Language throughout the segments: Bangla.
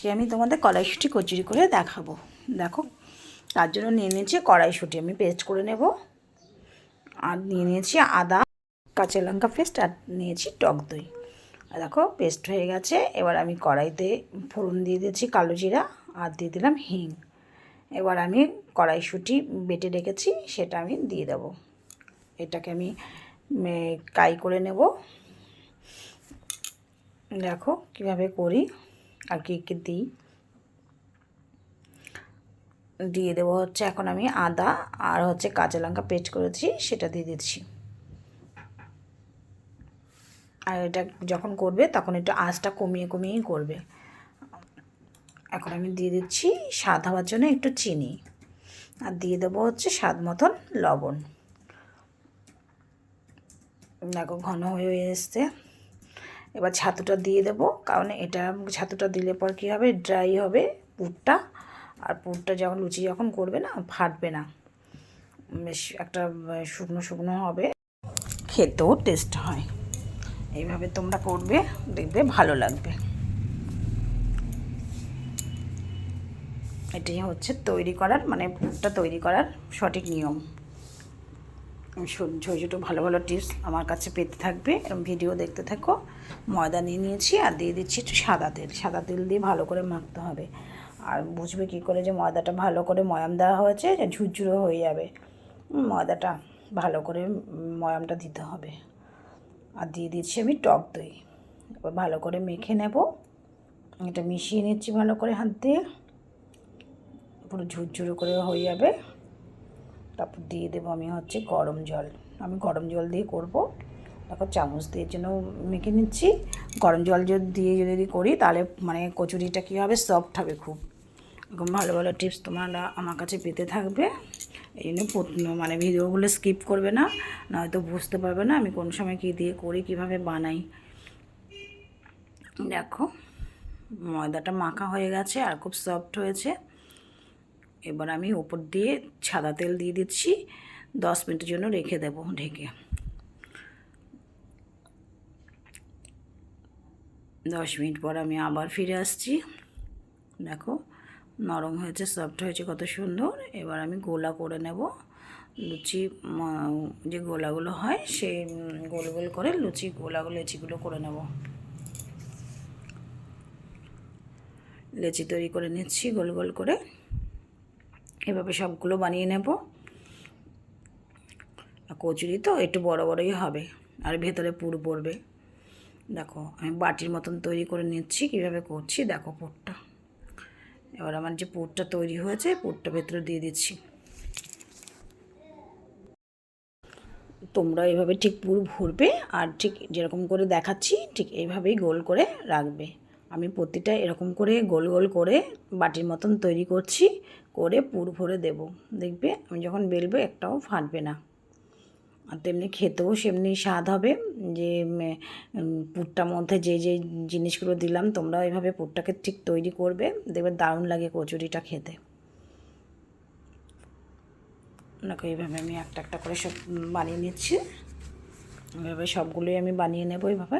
আজকে আমি তোমাদের কড়াইশুঁটি কচুরি করে দেখাবো। দেখো, তার জন্য নিয়ে নিয়েছি কড়াইশুঁটি আমি পেস্ট করে নেব। আর নিয়ে নিয়েছি আদা, কাঁচা লঙ্কা পেস্ট আর নিয়েছি টক দই। দেখো পেস্ট হয়ে গেছে। এবার আমি কড়াইতে ফোড়ন দিয়ে দিয়েছি কালো জিরা আর দিয়ে দিলাম হিং। এবার আমি কড়াইশুঁটি বেটে রেখেছি, সেটা আমি দিয়ে দেবো। এটাকে আমি কাই করে নেব। দেখো, কীভাবে করি। আর কী কী দিই? দিয়ে দেবো হচ্ছে এখন আমি আদা আর হচ্ছে কাঁচা লঙ্কা পেস্ট করেছি সেটা দিয়ে দিচ্ছি। আর এটা যখন করবে তখন একটু আঁচটা কমিয়ে কমিয়েই করবে। এখন আমি দিয়ে দিচ্ছি স্বাদ হওয়ার জন্য একটু চিনি। আর দিয়ে দেবো হচ্ছে স্বাদ মতন লবণ। দেখো ঘন হয়ে এসছে। এবার ছাতুটা দিয়ে দেবো, কারণ এটা ছাতুটা দিলে পর কী হবে? ড্রাই হবে পুরটা। আর পুরটা যখন, লুচি যখন করবে না, ফাটবে না। বেশ একটা শুকনো শুকনো হবে। খেতেও টেস্ট হয়। এইভাবে তোমরা করবে, দেখবে ভালো লাগবে। এটাই হচ্ছে তৈরি করার মানে পুরটা তৈরি করার সঠিক নিয়ম। ছোটো ছোটো ভালো ভালো টিপস আমার কাছে পেতে থাকবে। এরকম ভিডিও দেখতে থাকো। ময়দা নিয়ে নিয়েছি আর দিয়ে দিচ্ছি একটু সাদা তেল। সাদা তেল দিয়ে ভালো করে মাখতে হবে। আর বুঝবে কী করে যে ময়দাটা ভালো করে ময়াম দেওয়া হয়েছে, যে ঝুরঝুরো হয়ে যাবে। ময়দাটা ভালো করে ময়ামটা দিতে হবে। আর দিয়ে দিচ্ছি আমি টক দই। এবার ভালো করে মেখে নেব। এটা মিশিয়ে নিচ্ছি ভালো করে হাত দিয়ে। পুরো ঝুরঝুরো করে হয়ে যাবে। তারপর দিয়ে দেবো আমি হচ্ছে গরম জল। আমি গরম জল দিয়ে করব। তারপর চামচ দিয়ে জন্য মেখে নিচ্ছি। গরম জল যদি দিয়ে যদি করি তাহলে মানে কচুরিটা কী হবে? সফট হবে খুব। এরকম ভালো ভালো টিপস তোমরা আমার কাছে পেতে থাকবে। এই জন্য মানে ভিডিওগুলো স্কিপ করবে না, নয়তো বুঝতে পারবে না আমি কোন সময় কী দিয়ে করি, কীভাবে বানাই। দেখো, ময়দাটা মাখা হয়ে গেছে আর খুব সফট হয়েছে। এবার আমি ওপর দিয়ে সাদা তেল দিয়ে দিচ্ছি। দশ মিনিটের জন্য রেখে দেব ঢেকে। দশ মিনিট পর আমি আবার ফিরে আসছি। দেখো, নরম হয়েছে সফট হয়েছে, কত সুন্দর। এবার আমি গোলা করে নেব। লুচি যে গোলাগুলো হয়, সেই গোল গোল করে লুচি গোলাগুলো, লেচিগুলো করে নেব। লেচি তৈরি করে নিচ্ছি, গোল গোল করে। এভাবে সবগুলো বানিয়ে নেব। কচুরি তো একটু বড় বড়ই হবে, আর ভেতরে পুর পড়বে। দেখো, আমি বাটির মতন তৈরি করে নিচ্ছি, কীভাবে করছি দেখো পুরটা। এবার আমার যে পুরটা তৈরি হয়েছে, পুরটা ভেতরে দিয়ে দিচ্ছি। তোমরা এভাবে ঠিক পুর ভরবে, আর ঠিক যেরকম করে দেখাচ্ছি, ঠিক এইভাবেই গোল করে রাখবে। আমি প্রতিটা এরকম করে গোল গোল করে বাটির মতন তৈরি করছি, করে পুর ভরে দেব। দেখবে আমি যখন বেলবো একটাও ফাটবে না। আর তেমনি খেতেও সেমনি স্বাদ হবে যে পুরটার মধ্যে যে যে জিনিসগুলো দিলাম তোমরা এইভাবে পুরটাকে ঠিক তৈরি করবে, দেখবে দারুণ লাগে কচুরিটা খেতে। দেখো এইভাবে আমি একটা একটা করে সব বানিয়ে নিচ্ছি। এভাবে সবগুলোই আমি বানিয়ে নেব এইভাবে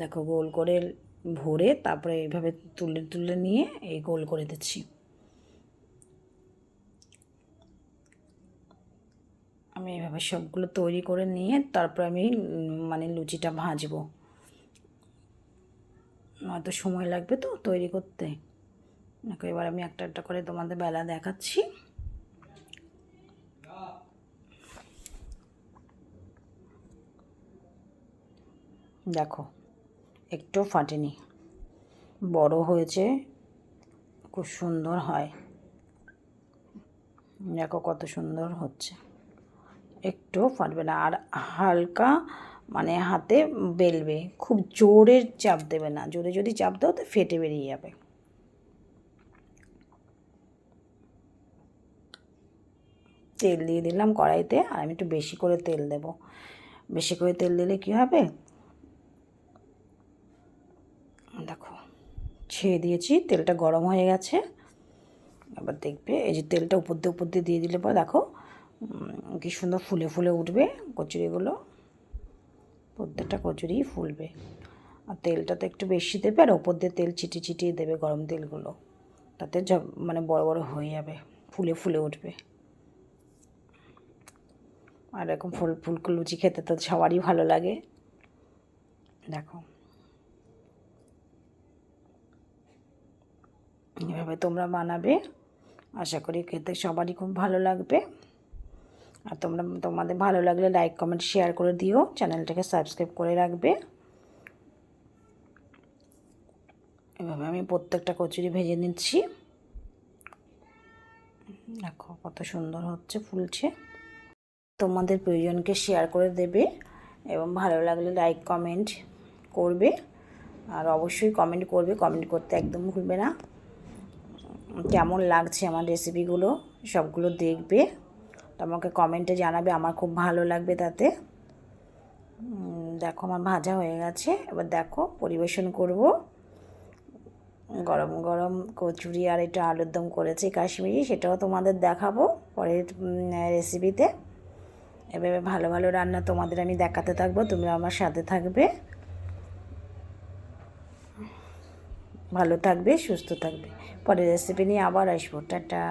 দেখো গোল করে ভরে তারপরে এইভাবে তুলে তুলে নিয়ে এই গোল করে দিচ্ছি। আমি এইভাবে সবগুলো তৈরি করে নিয়ে তারপর আমি মানে লুচিটা ভাজবো। নয়তো সময় লাগবে তো তৈরি করতে। দেখো, এবার আমি একটা একটা করে তোমাদের বেলা দেখাচ্ছি। দেখো একটু ফাটেনি। বড় হয়েছে, খুব সুন্দর হয়। দেখো কত সুন্দর হচ্ছে। একটুও ফাটবে না, আর হালকা মানে হাতে বেলবে, খুব জোরে চাপ দেবে না। জোরে যদি চাপ দাও তো ফেটে বেরিয়ে যাবে। তেল দিয়ে দিলাম কড়াইতে, আর আমি একটু বেশি করে তেল দেব। বেশি করে তেল দিলে কি হবে দেখো ছেড়ে দিয়েছি, তেলটা গরম হয়ে গেছে। এবার দেখবে, এই যে তেলটা উপর দিয়ে উপর দিয়ে দিয়ে দিলে পর দেখো কি সুন্দর ফুলে ফুলে উঠবে কচুরিগুলো। প্রত্যেকটা কচুরি ফুলবে। আর তেলটা তো একটু বেশি দেবে, আর ওপর দিয়ে তেল চিটি চিটিয়ে দেবে গরম তেলগুলো। তাতে মানে বড় বড় হয়ে যাবে, ফুলে ফুলে উঠবে। আর এরকম ফুল, ফুলকো লুচি খেতে তো সবারই ভালো লাগে। দেখো। এভাবে তোমরা বানাবে। আশা করি খেতে সবারই খুব ভালো লাগবে। আর তোমরা, তোমাদের ভালো লাগলে লাইক কমেন্ট শেয়ার করে দিও। চ্যানেলটাকে সাবস্ক্রাইব করে রাখবে। এভাবে আমি প্রত্যেকটা কচুরি ভেজে নিচ্ছি। দেখো কত সুন্দর হচ্ছে, ফুলছে। তোমাদের প্রয়োজনকে শেয়ার করে দেবে এবং ভালো লাগলে লাইক কমেন্ট করবে। আর অবশ্যই কমেন্ট করবে। কমেন্ট করতে একদম ভুলবে না। কেমন লাগছে আমার রেসিপিগুলো সবগুলো দেখবে। তো আমাকে কমেন্টে জানাবে, আমার খুব ভালো লাগবে তাতে। দেখো আমার ভাজা হয়ে গেছে, এবার দেখো পরিবেশন করব। গরম গরম কচুরি আর এটা আলুর দম করেছি কাশ্মীরি, সেটাও তোমাদের দেখাবো পরের রেসিপিতে এভাবে ভালো ভালো রান্না তোমাদের আমি দেখাতে থাকব তুমি আমার সাথে থাকবে। ভালো থাকবে সুস্থ থাকবে। পরের রেসিপি নিয়ে আবার আসব টাটা।